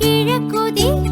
கிழக்குதில்